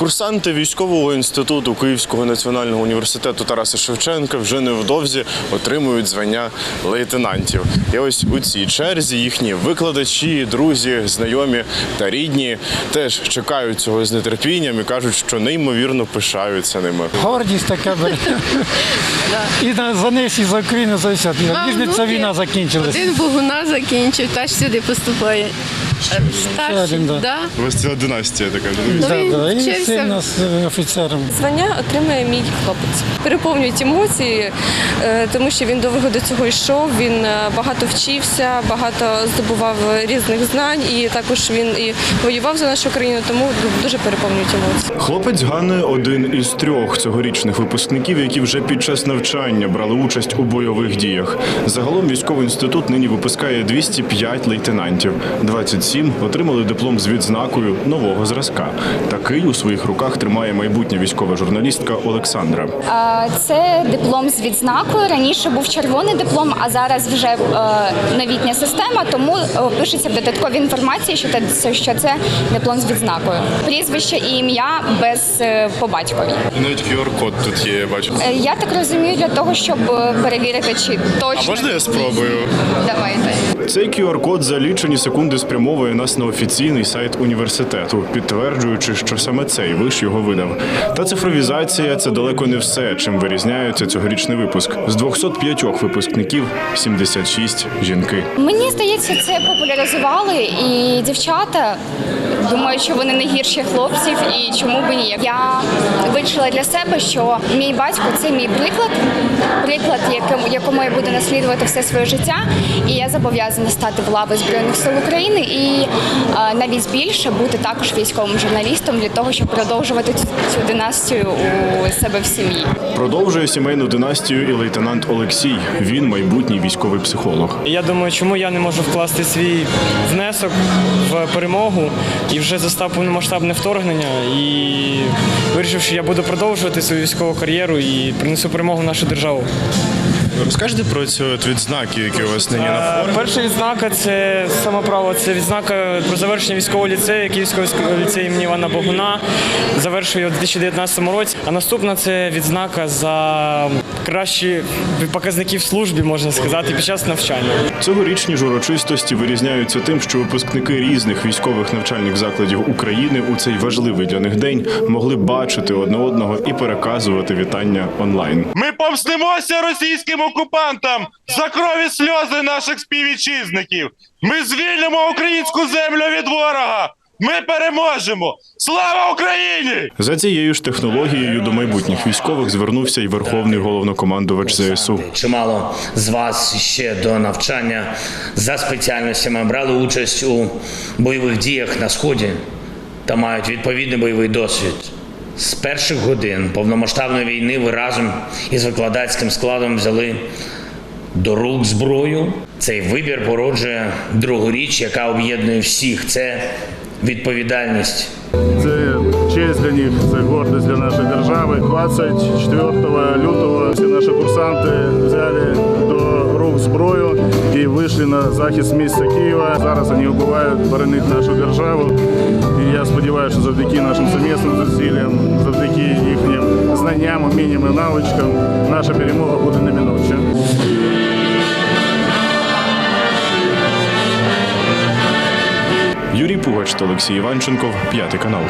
Курсанти військового інституту Київського національного університету Тараса Шевченка вже невдовзі отримують звання лейтенантів. І ось у цій черзі їхні викладачі, друзі, знайомі та рідні теж чекають цього з нетерпінням і кажуть, що неймовірно пишаються ними. Гордість така бере. І на- за них, і за Україну, за все. Два ця внуки. війна закінчилась. Один Богуна закінчив, теж сюди поступає. Старший, один, да. У вас ціла династія така. Ну, він да. І вчився. син у нас е, офіцером. Звання отримує мій хлопець. Переповнюють емоції, е, тому що він довго до цього йшов. Він е, багато вчився, багато здобував різних знань, і також він і воював за нашу країну, тому дуже переповнюють емоції. Хлопець Гани один із трьох цьогорічних випускників, які вже під час навчання брали участь у бойових діях. Загалом військовий інститут нині випускає 205 лейтенантів. 27 отримали диплом з відзнакою нового зразка. Такий у своїх руках тримає майбутня військова журналістка Олександра. Це диплом з відзнакою. Раніше був червоний диплом, а зараз вже е, новітня система, тому е, пишеться в додатковій інформації, що це, що це диплом з відзнакою. Прізвище і ім'я без е, по батькові. І навіть QR-код тут є. Бачу. Я так розумію, для того, щоб перевірити, чи точно. А можна я спробую? Давайте. Цей QR-код за лічені секунди спрямовує нас на офіційний сайт університету, підтверджуючи, що саме цей виш його видав. Та цифровізація це далеко не все, чим вирізняється цьогорічний випуск. З 205 випускників 76 жінки. Мені здається, це популяризували і дівчата думають, що вони не гірші хлопців, і чому б ні. Я вирішила для себе, що мій батько це мій приклад, приклад, яким- якому я буду наслідувати все своє життя. І я зобов'язана стати в лави Збройних сил України і навіть більше бути також військовим журналістом для того, щоб продовжувати цю, цю династію у себе в сім'ї. Продовжує сімейну династію і лейтенант Олексій. Він майбутній військовий психолог. Я думаю, чому я не можу вкласти свій внесок в перемогу і вже застав повномасштабне вторгнення і вирішив, що я буду продовжувати свою військову кар'єру і принесу перемогу в нашу державу. Розкажете про ці от відзнаки, які у вас нині на Е, формі? Перша відзнака це саме право, це відзнака про завершення військового ліцею, Київського ліцею імені Івана Богуна. Завершую його у 2019 році. А наступна це відзнака за кращі показники в службі, можна сказати, під час навчання. Цьогорічні ж урочистості вирізняються тим, що випускники різних військових навчальних закладів України у цей важливий для них день могли бачити одне одного і переказувати вітання онлайн. Ми помстимося російським окупантам за крові сльози наших співвітчизників. Ми звільнимо українську землю від ворога. Ми переможемо! Слава Україні! За цією ж технологією до майбутніх військових звернувся й верховний головнокомандувач ЗСУ. Чимало з вас ще до навчання за спеціальностями брали участь у бойових діях на сході та мають відповідний бойовий досвід. З перших годин повномасштабної війни ви разом із викладацьким складом взяли до рук зброю. Цей вибір породжує другу річ, яка об'єднує всіх. Це відповідальність. Це честь для них, це гордість для нашої держави. 24 лютого всі наші курсанти взяли до рук зброю і вийшли на захист міста Києва. Зараз вони вбивають боронити нашу державу. І я сподіваюся, що завдяки нашим сумісним зусиллям, завдяки їхнім знанням, умінням і навичкам, наша перемога буде неминуча. Юрій Пугач та Олексій Іванченков, п'ятий канал.